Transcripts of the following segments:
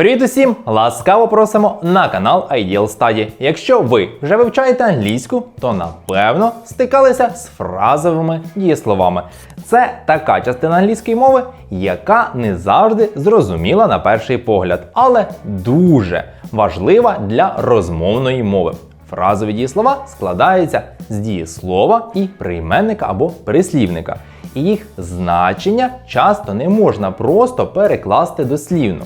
Привіт усім! Ласкаво просимо на канал Ideal Study. Якщо ви вже вивчаєте англійську, то напевно стикалися з фразовими дієсловами. Це така частина англійської мови, яка не завжди зрозуміла на перший погляд, але дуже важлива для розмовної мови. Фразові дієслова складаються з дієслова і прийменника або прислівника. І їх значення часто не можна просто перекласти дослівно.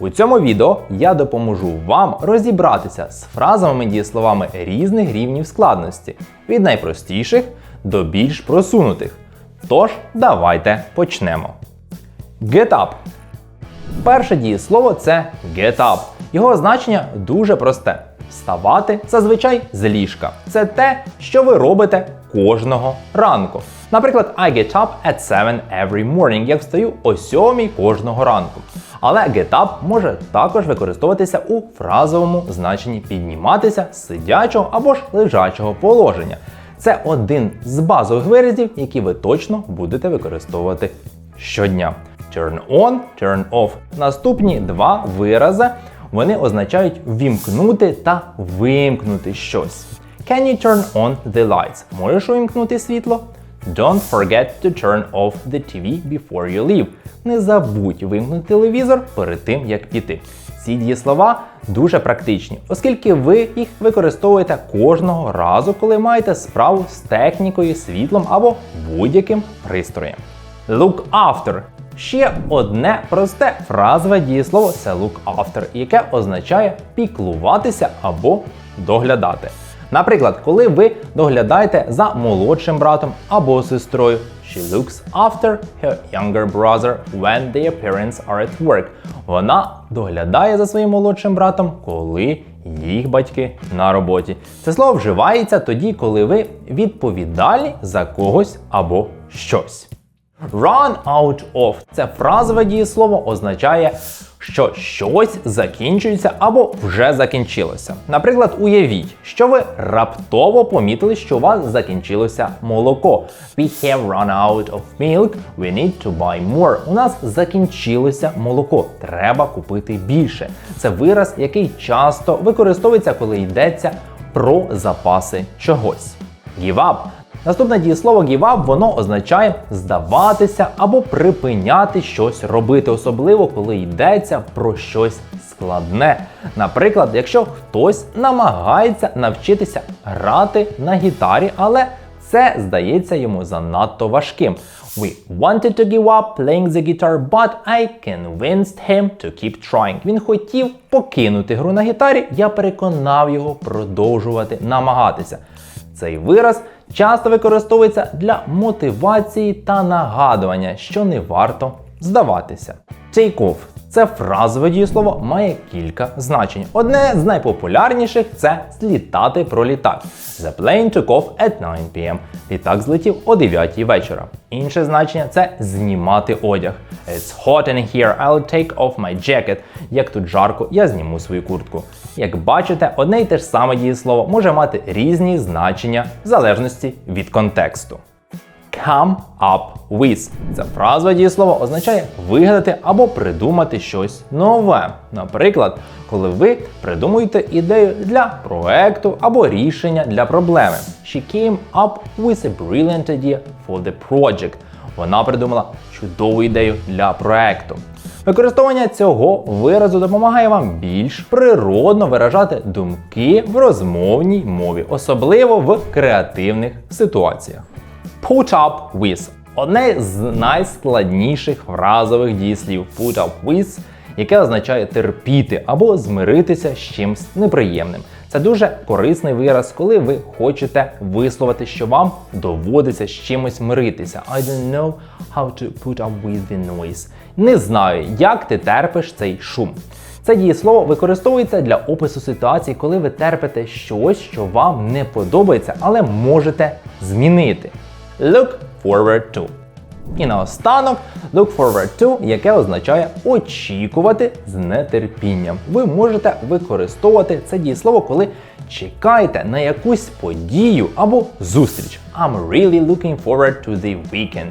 У цьому відео я допоможу вам розібратися з фразовими дієсловами різних рівнів складності, від найпростіших до більш просунутих. Тож, давайте почнемо. Get up. Перше дієслово це get up. Його значення дуже просте. Вставати зазвичай з ліжка. Це те, що ви робите кожного ранку. Наприклад, I get up at 7 every morning. Я встаю о 7 кожного ранку. Але get up може також використовуватися у фразовому значенні підніматися з сидячого або ж лежачого положення. Це один з базових виразів, які ви точно будете використовувати щодня. Turn on, turn off. Наступні два вирази вони означають ввімкнути та вимкнути щось. Can you turn on the lights? Можеш увімкнути світло? Don't forget to turn off the TV before you leave. Не забудь вимкнути телевізор перед тим, як піти. Ці дієслова дуже практичні, оскільки ви їх використовуєте кожного разу, коли маєте справу з технікою, світлом або будь-яким пристроєм. Look after. Ще одне просте фразове дієслово це look after, яке означає піклуватися або доглядати. Наприклад, коли ви доглядаєте за молодшим братом або сестрою, she looks after her younger brother when their parents are at work. Вона доглядає за своїм молодшим братом, коли їх батьки на роботі. Це слово вживається тоді, коли ви відповідальні за когось або щось. Run out of це фразове дієслово означає, що щось закінчується або вже закінчилося. Наприклад, уявіть, що ви раптово помітили, що у вас закінчилося молоко. We have run out of milk, we need to buy more. У нас закінчилося молоко. Треба купити більше. Це вираз, який часто використовується, коли йдеться про запаси чогось. Give up Наступне дієслово give up, воно означає здаватися або припиняти щось робити, особливо коли йдеться про щось складне. Наприклад, якщо хтось намагається навчитися грати на гітарі, але це здається йому занадто важким. We wanted to give up playing the guitar, but I convinced him to keep trying. Він хотів покинути гру на гітарі, я переконав його продовжувати намагатися. Цей вираз часто використовується для мотивації та нагадування, що не варто здаватися. Take off – це фразове дієслово, має кілька значень. Одне з найпопулярніших це злітати про літак. The plane took off at 9 p.m. Літак злетів о 9 вечора. Інше значення це знімати одяг. It's hot in here, I'll take off my jacket. Як тут жарко, я зніму свою куртку. Як бачите, одне й те ж саме дієслово може мати різні значення в залежності від контексту. Come up with. Це фразове дієслово означає вигадати або придумати щось нове. Наприклад, коли ви придумуєте ідею для проекту або рішення для проблеми. She came up with a brilliant idea for the project. Вона придумала чудову ідею для проекту. Використовування цього виразу допомагає вам більш природно виражати думки в розмовній мові, особливо в креативних ситуаціях. Put up with одне з найскладніших фразових дієслів put up with, яке означає терпіти або змиритися з чимсь неприємним. Це дуже корисний вираз, коли ви хочете висловити, що вам доводиться з чимось миритися. I don't know how to put up with the noise. Не знаю, як ти терпиш цей шум. Це дієслово використовується для опису ситуації, коли ви терпите щось, що вам не подобається, але можете змінити. Look forward to. І наостанок look forward to, яке означає очікувати з нетерпінням. Ви можете використовувати це дієслово, коли чекаєте на якусь подію або зустріч. I'm really looking forward to the weekend.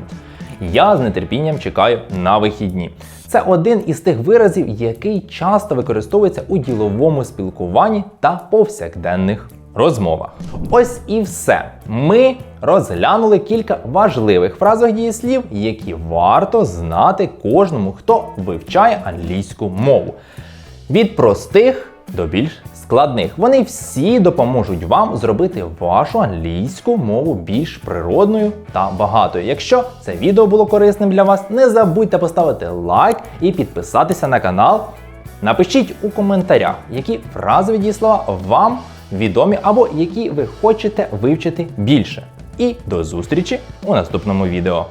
Я з нетерпінням чекаю на вихідні. Це один із тих виразів, який часто використовується у діловому спілкуванні та повсякденних розмовах. Ось і все. Ми розглянули кілька важливих фразових дієслів, які варто знати кожному, хто вивчає англійську мову. Від простих до більш складних. Вони всі допоможуть вам зробити вашу англійську мову більш природною та багатою. Якщо це відео було корисним для вас, не забудьте поставити лайк і підписатися на канал. Напишіть у коментарях, які фразові дієслова вам відомі або які ви хочете вивчити більше. І до зустрічі у наступному відео.